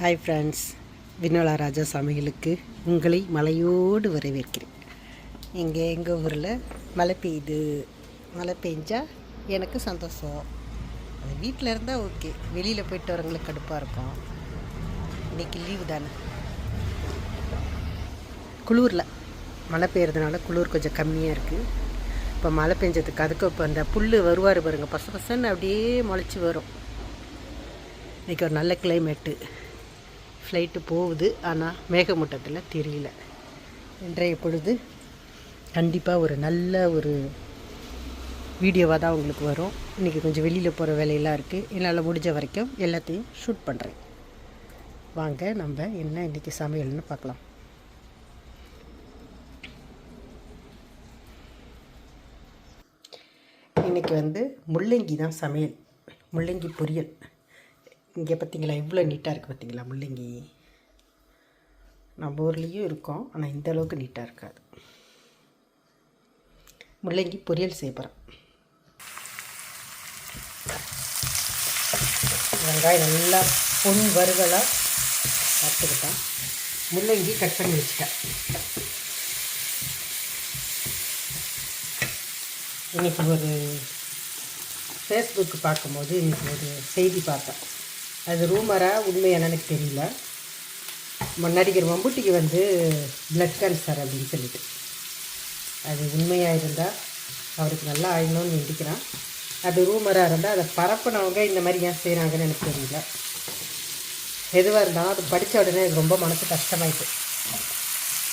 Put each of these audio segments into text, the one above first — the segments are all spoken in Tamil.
ஹாய் ஃப்ரெண்ட்ஸ் வினோலா ராஜா சமையலுக்கு உங்களை மலையோடு வரவேற்கிறேன். இங்கே எங்கள் ஊரில் மழை பெய்யுது. மழை பெஞ்சால் எனக்கு சந்தோஷம். அது வீட்டில் இருந்தால் ஓகே. வெளியில் போயிட்டு வரவங்களுக்கு கடுப்பாக இருக்கும். இன்றைக்கி லீவு தானே? குளூரில் மழை பெய்யறதுனால குளிர் கொஞ்சம் கம்மியாக இருக்குது இப்போ மழை பெஞ்சதுக்கு அதுக்கு இப்போ அந்த புல் வருவார் பாருங்கள் பச பசன்னு அப்படியே முளைச்சி வரும். இன்றைக்கி ஒரு நல்ல கிளைமேட்டு ஃப்ளைட்டு போகுது ஆனால் மேகமூட்டத்தில் தெரியல. இன்றைய பொழுது கண்டிப்பாக ஒரு நல்ல ஒரு வீடியோவாக தான் உங்களுக்கு வரும். இன்றைக்கி கொஞ்சம் வெளியில் போகிற வேலையெல்லாம் இருக்குது என்னால் முடிஞ்ச வரைக்கும் எல்லாத்தையும் ஷூட் பண்ணுறேன் வாங்க நம்ம என்ன இன்றைக்கி சமையல்னு பார்க்கலாம். இன்றைக்கி வந்து முள்ளங்கி தான் சமையல். முள்ளங்கி பொரியல். இங்கே பார்த்தீங்களா இவ்வளோ நீட்டாக இருக்குது பார்த்தீங்களா முள்ளங்கி? நம்ம ஊர்லேயும் இருக்கோம் ஆனால் இந்த அளவுக்கு நீட்டாக இருக்காது. முள்ளங்கி பொரியல் செய்ய போகிறேன் வெங்காயம் நல்லா பொன் வறுவலாக பார்த்துக்கிட்டேன் முள்ளங்கி கட் பண்ணி வச்சுட்டேன். இன்றைக்கி ஒரு ஃபேஸ்புக் பார்க்கும்போது இன்றைக்கி ஒரு செய்தி பார்த்தேன் அது ரூமராக உண்மை எனக்கு தெரியல. ம- நடிகர் மம்புட்டிக்கு வந்து பிளட் கேன்சர் அப்படின்னு சொல்லிட்டு. அது உண்மையாக இருந்தால் அவருக்கு நல்லா ஆயிடணும்னு நினைக்கிறான் அது ரூமராக இருந்தால் அதை பரப்புனவங்க இந்த மாதிரி ஏன் செய்கிறாங்கன்னு எனக்கு தெரியல. எதுவாக இருந்தாலும் அது படித்த உடனே எனக்கு ரொம்ப மனசு கஷ்டமாயிட்டு.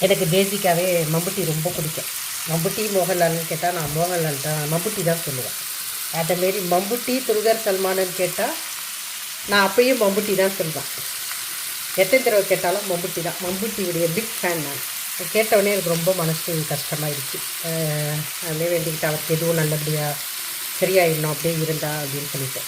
எனக்கு பேசிக்காகவே மம்புட்டி ரொம்ப பிடிக்கும். மம்புட்டி மோகன்லால்னு கேட்டால் நான் மோகன்லால் தான் மம்புட்டி தான் சொல்லுவேன். அதேமாரி மம்புட்டி துல்கர் சல்மானுன்னு கேட்டால் நான் அப்பயும் மம்புட்டி தான் சொல்வேன் எத்தனை தடவை கேட்டாலும் மம்புட்டி தான். மம்புட்டியுடைய பிக் ஃபேன் நான். கேட்டவுடனே எனக்கு ரொம்ப மனசு கஷ்டமாயிடுச்சு. அஹ் வேண்டிக்கிட்டு அவருக்கு எதுவும் நல்லபடியாக சரியாயிடணும் அப்படியே இருந்தா அப்படின்னு சொல்லிட்டு.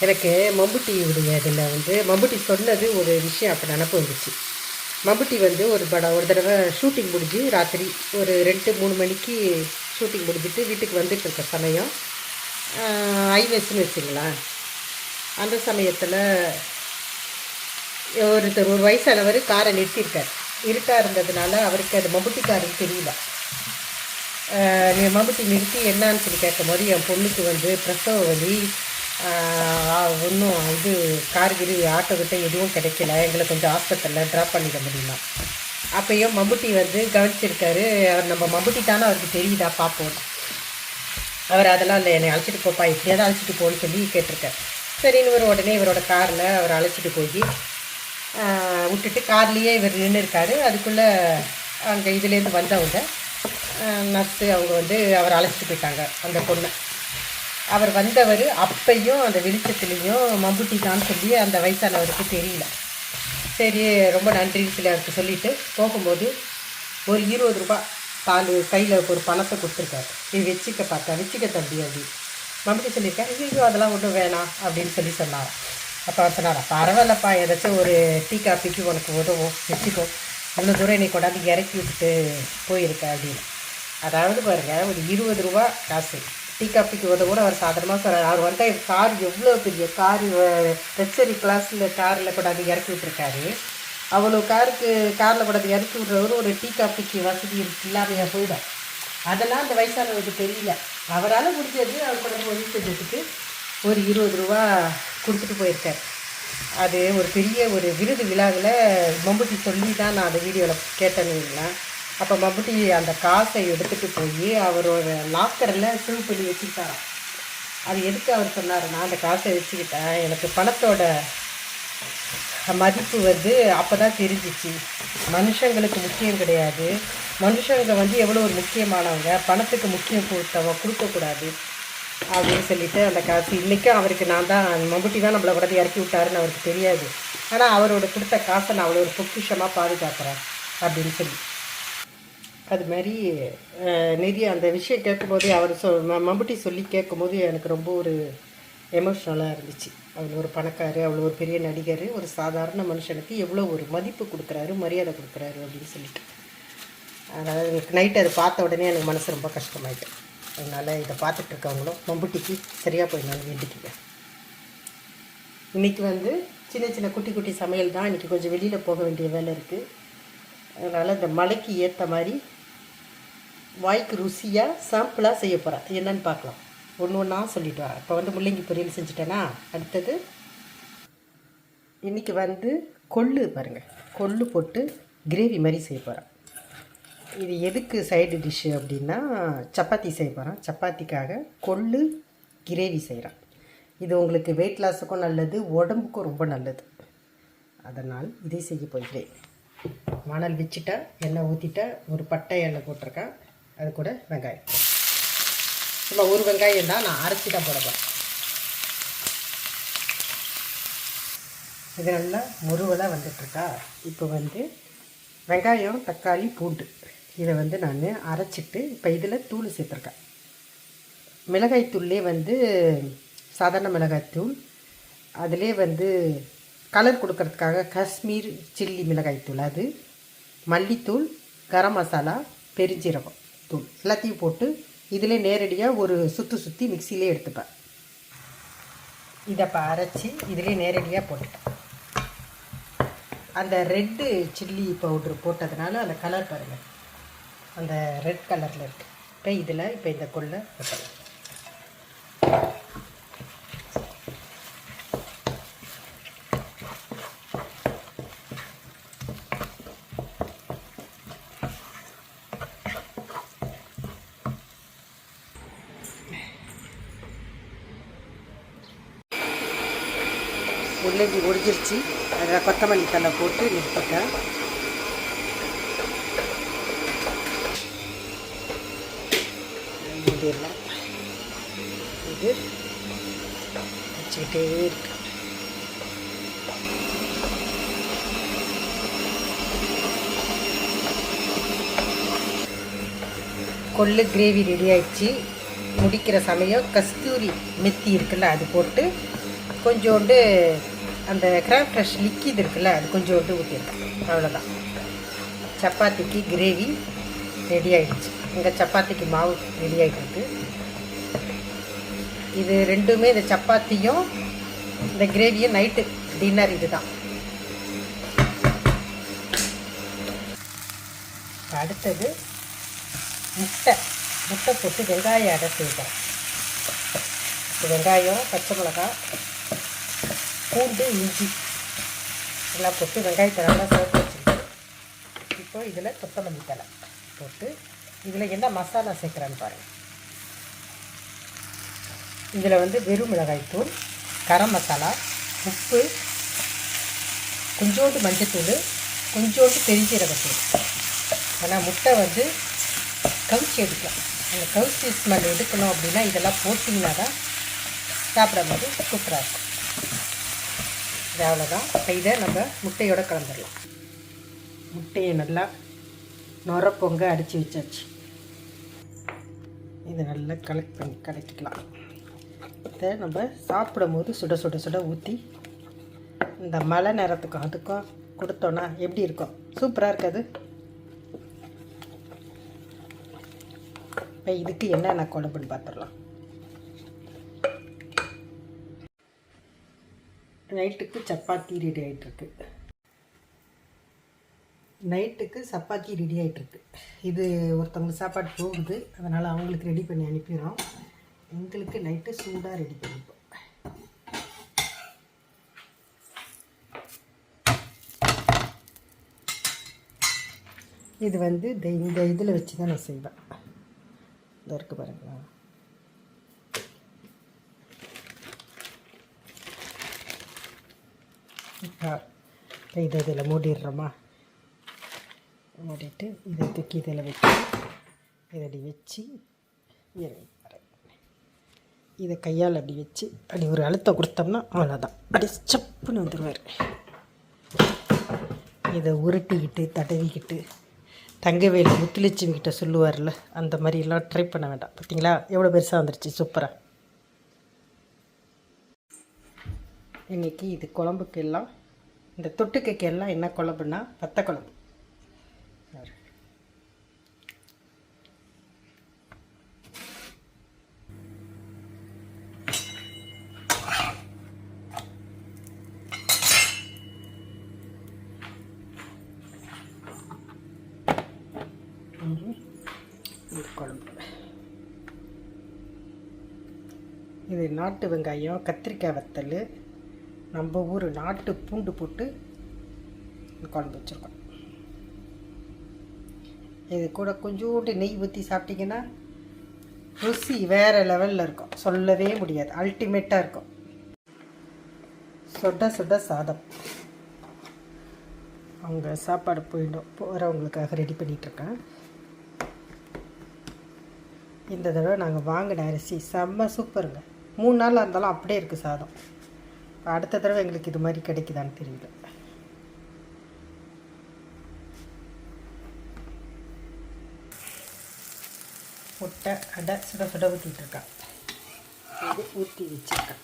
எனக்கு மம்புட்டியுடைய இதில் வந்து மம்புட்டி சொன்னது ஒரு விஷயம் அப்போ நினப்பு வந்துச்சு. மம்புட்டி வந்து ஒரு படம் ஒரு தடவை ஷூட்டிங் முடிஞ்சு ராத்திரி ஒரு ரெண்டு மூணு மணிக்கு ஷூட்டிங் முடிஞ்சிட்டு வீட்டுக்கு வந்துட்டு இருக்க சமயம் ஐவேஸ்ன்னு வச்சுங்களேன். அந்த சமயத்தில் ஒருத்தர் ஒரு வயசானவர் காரை நிறுத்தியிருக்கார். இருட்டாக இருந்ததுனால அவருக்கு அது மம்புட்டி காருன்னு தெரியல நீ மம்புட்டி நிறுத்தி என்னான்னு சொல்லி கேட்கும் போது என் பொண்ணுக்கு வந்து பிரசவ வலி ஒன்றும் இது கார்கிரி ஆட்டோ கிட்ட எதுவும் கிடைக்கல. எங்களை கொஞ்சம் ஹாஸ்பிட்டலில் ட்ராப் பண்ணிட முடியுமா? அப்பயும் மம்புட்டி வந்து கவனிச்சிருக்காரு. அவர் நம்ம மம்புட்டி தானே அவருக்கு தெரியுதா பார்ப்போம் அவர் அதெல்லாம் இல்லை என்னை அழைச்சிட்டு போப்பா எப்படியாவது அழைச்சிட்டு போன்னு சொல்லி கேட்டிருக்கார். சரின்னு இவர் உடனே இவரோட காரில் அவர் அழைச்சிட்டு போய் விட்டுட்டு கார்லேயே இவர் நின்று இருக்காரு. அதுக்குள்ளே அங்கே இதுலேருந்து வந்தவங்க நர்ஸு அவங்க வந்து அவர் அழைச்சிட்டு போயிட்டாங்க அந்த பொண்ணை. அவர் வந்தவர் அப்பையும் அந்த வெளிச்சத்துலேயும் மம்புட்டி தான் சொல்லி அந்த வயசானவருக்கு தெரியல. சரி ரொம்ப நன்றி சொல்லி அவருக்கு சொல்லிவிட்டு போகும்போது ஒரு இருபது ரூபாய் பால் கையில் ஒரு பணத்தை கொடுத்துருக்காரு. நீ வச்சுக்க பார்த்தா வச்சுக்க தம்பி அப்படி. மம்புட்டி சொல்லியிருக்கேன் ஐயோ அதெல்லாம் ஒன்றும் வேணாம் அப்படின்னு சொல்லி சொன்னார் அப்போ அவன் சொன்னாரா பரவாயில்லப்பா ஏதாச்சும் ஒரு டீ காஃபிக்கு உனக்கு உதவும் வச்சுக்கோ. இவ்வளோ தூரம் என்னை கொண்டாந்து இறக்கி விட்டுட்டு போயிருக்க அப்படின்னு. அதாவது பாருங்கள் ஒரு இருபது ரூபா காசு. டீ காஃபிக்கு உதவும் அவர் சாதாரணமாக சொல்கிறார் அவர் வந்து கார் எவ்வளோ பெரிய கார் லக்ஸரி கிளாஸில் காரில் கொண்டாந்து இறக்கி விட்டுருக்காரு. அவ்வளோ காருக்கு காரில் கொண்டாந்து இறக்கி விட்றவரும் ஒரு டீ காப்பிக்கு வசதி இல்லாமையாக போயிடும் அதெல்லாம் அந்த வயசானவருக்கு தெரியல. அவரால் முடிஞ்சது அவர் குழம்பு உதவி செஞ்சதுக்கு ஒரு இருபது ரூபா கொடுத்துட்டு போயிருக்கார். அது ஒரு பெரிய ஒரு விருது விழாவில் மம்புட்டி சொல்லி தான் நான் அந்த வீடியோவில் கேட்டேன்னு அப்போ மம்புட்டி அந்த காசை எடுத்துகிட்டு போய் அவரோட லாக்கரில் சேவ் பண்ணி வச்சுக்கிட்டாராம். அது எதுக்கு அவர் சொன்னாருன்னா அந்த காசை வச்சுக்கிட்டேன் எனக்கு பணத்தோட மதிப்பு வந்து அப்போ தான் தெரிஞ்சிச்சு. மனுஷங்களுக்கு முக்கியம் கிடையாது. மனுஷங்க வந்து எவ்வளோ ஒரு முக்கியமானவங்க பணத்துக்கு முக்கியம் கொடுத்தவங்க கொடுக்கக்கூடாது அப்படின்னு சொல்லிட்டு அந்த காசு இன்றைக்கும் அவருக்கு நான் தான் மம்புட்டி தான் நம்மளை உடனே இறக்கி விட்டாருன்னு அவருக்கு தெரியாது. ஆனால் அவரோட கொடுத்த காசை நான் அவ்வளோ ஒரு பொக்கிஷமாக பாதுகாக்கிறேன் அப்படின்னு சொல்லி. அது மாதிரி நிதி நிறைய அந்த விஷயம் கேட்கும்போதே அவர் சொ ம- மம்புட்டி சொல்லி கேட்கும்போது எனக்கு ரொம்ப ஒரு எமோஷ்னலாக இருந்துச்சு. அவ்வளோ ஒரு பணக்காரு அவ்வளோ ஒரு பெரிய நடிகர் ஒரு சாதாரண மனுஷனுக்கு எவ்வளோ ஒரு மதிப்பு கொடுக்குறாரு மரியாதை கொடுக்குறாரு அப்படின்னு சொல்லிட்டு. அதாவது எனக்கு அதை பார்த்த உடனே எனக்கு மனசு ரொம்ப கஷ்டமாயிட்டு. அதனால் இதை பார்த்துட்டு இருக்கவங்களும் மம்புட்டிக்கு சரியாக போயிடணும்னு வேண்டிக்குங்க. இன்றைக்கி வந்து சின்ன சின்ன குட்டி குட்டி சமையல் தான். இன்றைக்கி கொஞ்சம் வெளியில் போக வேண்டிய வேலை இருக்குது அதனால் இந்த மலைக்கு ஏற்ற மாதிரி வாய்க்கு ருசியாக சாம்பிளாக செய்ய போகிறேன் என்னன்னு பார்க்கலாம். ஒன்று ஒன்றா சொல்லிட்டு வரேன் இப்போ வந்து முள்ளங்கி பொரியல் செஞ்சுட்டேன்னா அடுத்தது இன்றைக்கி வந்து கொள்ளு பாருங்கள் கொள்ளு போட்டு கிரேவி மாதிரி செய்ய போகிறேன் இது எதுக்கு சைடு டிஷ்ஷு அப்படின்னா சப்பாத்தி செய்ய போகிறேன் சப்பாத்திக்காக கொள்ளு கிரேவி செய்கிறேன் இது உங்களுக்கு வெயிட் லாஸுக்கும் நல்லது உடம்புக்கும் ரொம்ப நல்லது. அதனால் இதை செய்ய போகிறேன். மணல் வச்சுட்டா எண்ணெய் ஊற்றிட்டா ஒரு பட்டை எண்ணெய் போட்டிருக்கேன். அது கூட வெங்காயம். சும்மா ஒரு வெங்காயம் தான் நான் அரைச்சி தான் போடுவேன் இது நல்லா முருவலாக வந்துட்டுருக்கா. இப்போ வந்து வெங்காயம் தக்காளி பூண்டு. இதை வந்து நான் அரைச்சிட்டு இப்போ இதில் தூள் சேர்த்துருக்கேன். மிளகாய் தூள்லே வந்து சாதாரண மிளகாய் தூள். அதிலே வந்து கலர் கொடுக்கறதுக்காக காஷ்மீர் சில்லி மிளகாய் தூள் அது. மல்லித்தூள் கரம் மசாலா பெருஞ்சீரகம் தூள். எல்லாத்தையும் போட்டு இதிலே நேரடியாக ஒரு சுற்றி சுற்றி மிக்சிலே எடுத்துப்பேன். இதை இப்போ அரைச்சி இதிலே நேரடியாக போட்டுட்டேன் அந்த ரெட்டு சில்லி பவுட்ரு போட்டதுனால அந்த கலர் பாருங்கள் அந்த ரெட் கலரில் இருக்குது இப்போ இதில் இப்போ இந்த கொள்ளை. முள்ளங்கி ஒடிஞ்சிருச்சு. அதில் கொத்தமல்லி தலை போட்டு நிறுத்திட்டேன். மூடிடலாம். இது வச்சுக்கிட்டே இருக்கு. கொள்ளு கிரேவி ரெடி ஆயிடுச்சு. முடிக்கிற சமயம் கஸ்தூரி மெத்தி இருக்குல்ல அது போட்டு கொஞ்சோண்டு அந்த கிராப் ஃப்ரெஷ் லிக்விட் இருக்குல்ல அது கொஞ்சோண்டு ஊற்றிருக்கேன் அவ்வளோதான் சப்பாத்திக்கு கிரேவி ரெடி ஆகிடுச்சு இங்கே சப்பாத்திக்கு மாவு ரெடி ஆகிட்டு இது ரெண்டுமே இந்த சப்பாத்தியும் இந்த கிரேவியும் நைட்டு டின்னர் இது தான் அடுத்தது முட்டை. முட்டை போட்டு வெங்காயம் அடை செய்தேன் வெங்காயம் பச்சை மிளகாய் பூண்டு இஞ்சி. எல்லாம் போட்டு வெங்காயத்தை நல்லா சேர்த்து வச்சுருக்கேன். இப்போ இதில் கொத்தமல்லி தலை போட்டு இதில் என்ன மசாலா சேர்க்குறான்னு பாருங்கள் இதில் வந்து வெறும் மிளகாய்த்தூள் கரம் மசாலா உப்பு கொஞ்சோண்டு மஞ்சத்தூள் கொஞ்சோண்டு பெருஞ்சீரகத்தூள். ஆனால் முட்டை வந்து கவுச்சி எடுக்கலாம். அந்த கவுச்சி ஸ்மெல் எடுக்கணும் அப்படின்னா இதெல்லாம் போட்டிங்கன்னா தான் சாப்பிடும்போது சூப்பராக இருக்கும். இது அவ்வளோதான் இப்போ இதை நம்ம முட்டையோடு கலந்துடலாம். முட்டையை நல்லா நுர பொங்க அடித்து வச்சாச்சு. இதை நல்லா கலெக்ட் பண்ணி கலக்கிக்கலாம். இதை நம்ம சாப்பிடும் போது சுட சுட சுட ஊற்றி இந்த மழை நேரத்துக்கும் அதுக்கும் கொடுத்தோன்னா எப்படி இருக்கும்? சூப்பராக இருக்காது? இப்போ இதுக்கு என்னென்ன குழம்புன்னு பார்த்துடலாம். நைட்டுக்கு சப்பாத்தி ரெடி ஆகிட்டுருக்கு நைட்டுக்கு சப்பாத்தி ரெடி ஆகிட்டுருக்கு இது ஒருத்தவங்களுக்கு சாப்பாடு போகுது. அதனால் அவங்களுக்கு ரெடி பண்ணி அனுப்பிடுறோம். எங்களுக்கு நைட்டு சூடாக ரெடி பண்ணிப்போம். இது வந்து இந்த இந்த இதில் வச்சு தான் நான் செய்வேன். இந்த இருக்கு பாருங்களா இப்போ இதை இதில் மூடிடுறோமா? மூடிட்டு இதை தூக்கி இதில் வச்சு இதை வச்சு இதை கையால் அப்படி வச்சு அப்படி ஒரு அழுத்தம் கொடுத்தோம்னா அவ்வளோதான் அப்படி சப்புன்னு வந்துடுவார் இதை உருட்டிக்கிட்டு தடவிக்கிட்டு தங்கவேலு முத்துலட்சுமி கிட்ட சொல்லுவார்ல அந்த மாதிரிலாம் ட்ரை பண்ண வேண்டாம். பார்த்தீங்களா எவ்வளோ பெருசாக வந்துருச்சு சூப்பராக இன்றைக்கி இது குழம்புக்கு எல்லாம் இந்த தொட்டுக்கைக்கு எல்லாம் என்ன குழம்புன்னா வத்தக்குழம்பு குழம்பு. இது நாட்டு வெங்காயம் கத்திரிக்காய் வத்தல் நம்ம ஊர் நாட்டு பூண்டு போட்டு குழம்பு வச்சுருக்கோம். இது கூட கொஞ்சோண்டு நெய் ஊற்றி சாப்பிட்டிங்கன்னா ருசி வேறு லெவலில் இருக்கும். சொல்லவே முடியாது. அல்டிமேட்டாக இருக்கும். சுட சுட சாதம். அவங்க சாப்பாடு போயிடும். போகிறவங்களுக்காக ரெடி பண்ணிகிட்ருக்கேன் இந்த தடவை நாங்கள் வாங்கின அரிசி செம்ம சூப்பருங்க மூணு நாளாக இருந்தாலும் அப்படியே இருக்குது சாதம். அடுத்த தடவை எங்களுக்கு இது மாதிரி கிடைக்குதான்னு தெரியல முட்டை அடை சுட சுட ஊற்றிட்டுருக்கேன் இது ஊற்றி வச்சுருக்கேன்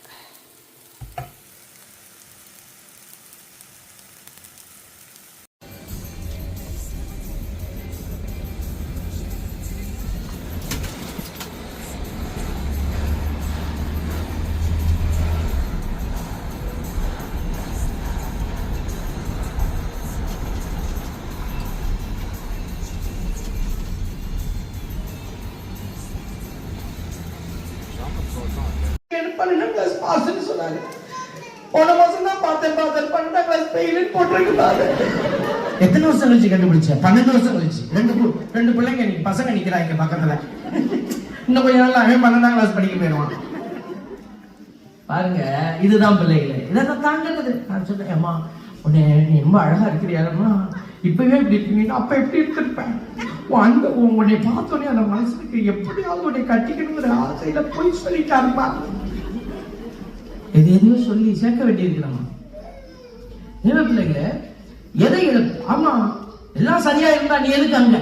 ஃபெயிலுன்னு எத்தனை வருஷம் கழிச்சு கண்டுபிடிச்ச? பன்னெண்டு வருஷம் கழிச்சு. ரெண்டு ரெண்டு பிள்ளைங்க நீ பசங்க நிக்கிறாங்க பக்கத்துல. இன்னும் கொஞ்ச நாள் அவன் பன்னெண்டாம் கிளாஸ் படிக்க போயிடுவான். பாருங்க இதுதான் பிள்ளைகளே. இதெல்லாம் தாண்டது நான் சொல்றேன் அம்மா உன்னை நீ ரொம்ப அழகா இருக்கிறியாரம்மா இப்பவே இப்படி இருக்கீங்கன்னா அப்ப எப்படி இருந்திருப்பேன்? அந்த உன்னை பார்த்தோன்னே அந்த மனசுக்கு எப்படியாவது உன்னை கட்டிக்கணுங்கிற ஆசையில போய் சொல்லிட்டாருப்பா. எது எதுவும் சொல்லி சேர்க்க வேண்டியிருக்கிறம்மா என்ன பிள்ளைங்க எதை இழப்பு ஆமா எல்லாம் சரியா இருந்தா நீ எதுக்கு அங்க?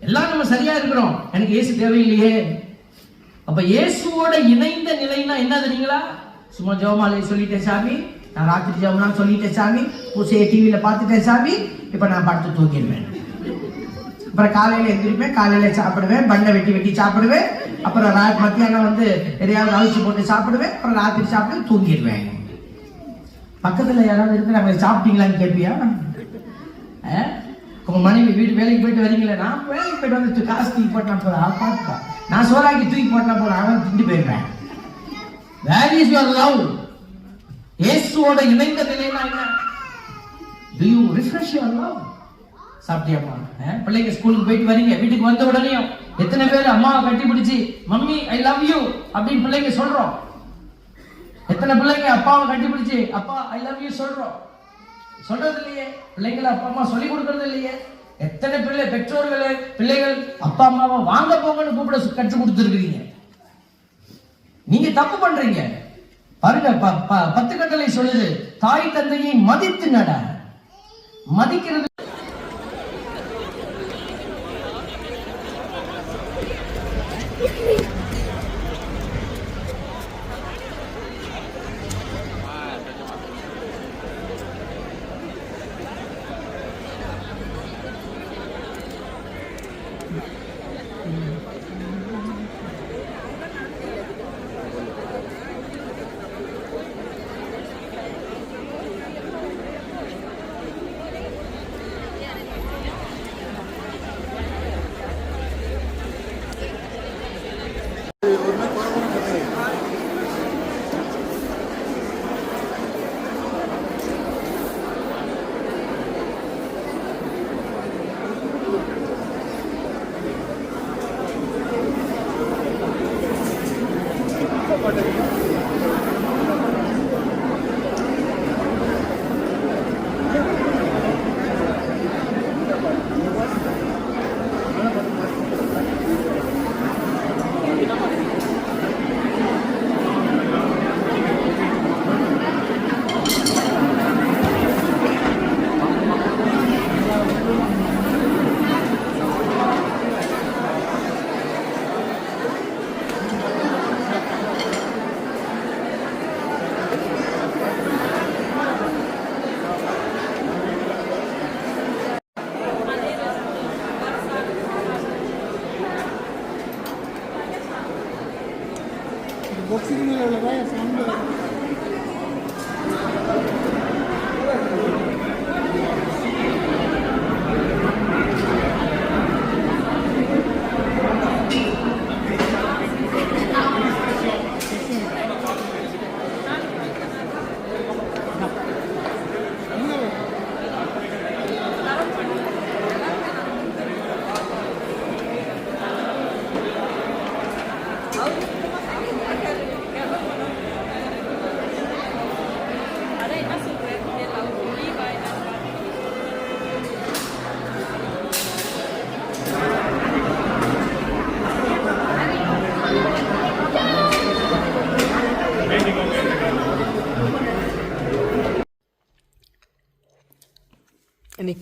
எல்லாம் நம்ம சரியா இருக்கிறோம். எனக்கு இயேசு தேவையில்லையே. அப்ப இயேசுவோட இணைந்த நிலைன்னா என்ன தெரியுங்களா? சும்மா ஜெவமாலை சொல்லிட்டேன் சாமி. நான் ராத்திரி ஜெபம்லாம் சொல்லிட்டேன் சாமி. பூசையை டிவியில பார்த்துட்டேன் சாமி. இப்ப நான் படுத்து தூக்கிடுவேன் அப்புறம் காலையில எந்திரிப்பேன். காலையில சாப்பிடுவேன். பண்ணை வெட்டி வெட்டி சாப்பிடுவேன். அப்புறம் ரா- மத்தியானம் வந்து எதையாவது அவிச்சு போட்டு சாப்பிடுவேன். அப்புறம் ராத்திரி சாப்பிட்டு தூங்கிடுவேன். பக்கத்தில் யாராவது இருக்கிறாங்க சாப்பிட்டீங்களான்னு கேட்பியா உங்க மனைவி வீட்டு வேலைக்கு போயிட்டு வரீங்களே? நான் வேலைக்கு போயிட்டு வந்து காசு தூக்கி போட்டா போறேன் அவன் பார்த்துப்பா. நான் சோறாக்கி தூக்கி போட்டா போறேன் அவன் திண்டு போயிடுவேன் வேர் இஸ் யுவர் லவ் இயேசுவோட இணைந்த நிலைனா என்ன? Do you refresh your love சாப்பிட்டியாமா பிள்ளைங்க ஸ்கூலுக்கு போயிட்டு வரீங்க. வீட்டுக்கு வந்த உடனே எத்தனை பேர் அம்மாவை கட்டி பிடிச்சி மம்மி ஐ லவ் யூ அப்படின்னு பிள்ளைங்க சொல்றோம். எத்தனை பிள்ளைங்க அப்பாவை கண்டுபிடிச்சு அப்பா ஐ லவ் யூ சொல்றோம். சொல்றது இல்லையே பிள்ளைங்களை அப்பா அம்மா சொல்லி கொடுக்கறது இல்லையே எத்தனை பிள்ளை பெற்றோர்களே பிள்ளைகள் அப்பா அம்மாவை வாங்க போங்கன்னு கூப்பிட கற்றுக் கொடுத்துருக்கீங்க நீங்க தப்பு பண்றீங்க. பாருங்க பத்து கட்டளை சொல்லுது தாய் தந்தையை மதித்து நட. மதிக்கிறது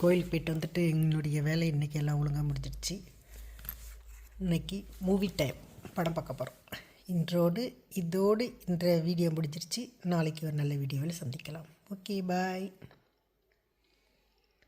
கோயிலுக்கு போயிட்டு வந்துட்டு எங்களுடைய வேலை இன்றைக்கி எல்லாம் ஒழுங்காக முடிஞ்சிடுச்சு. இன்னைக்கு மூவி டைம் படம் பார்க்க போகிறோம் இன்றோடு இதோடு இன்றைய வீடியோ முடிஞ்சிருச்சு. நாளைக்கு ஒரு நல்ல வீடியோவில் சந்திக்கலாம். Okay bye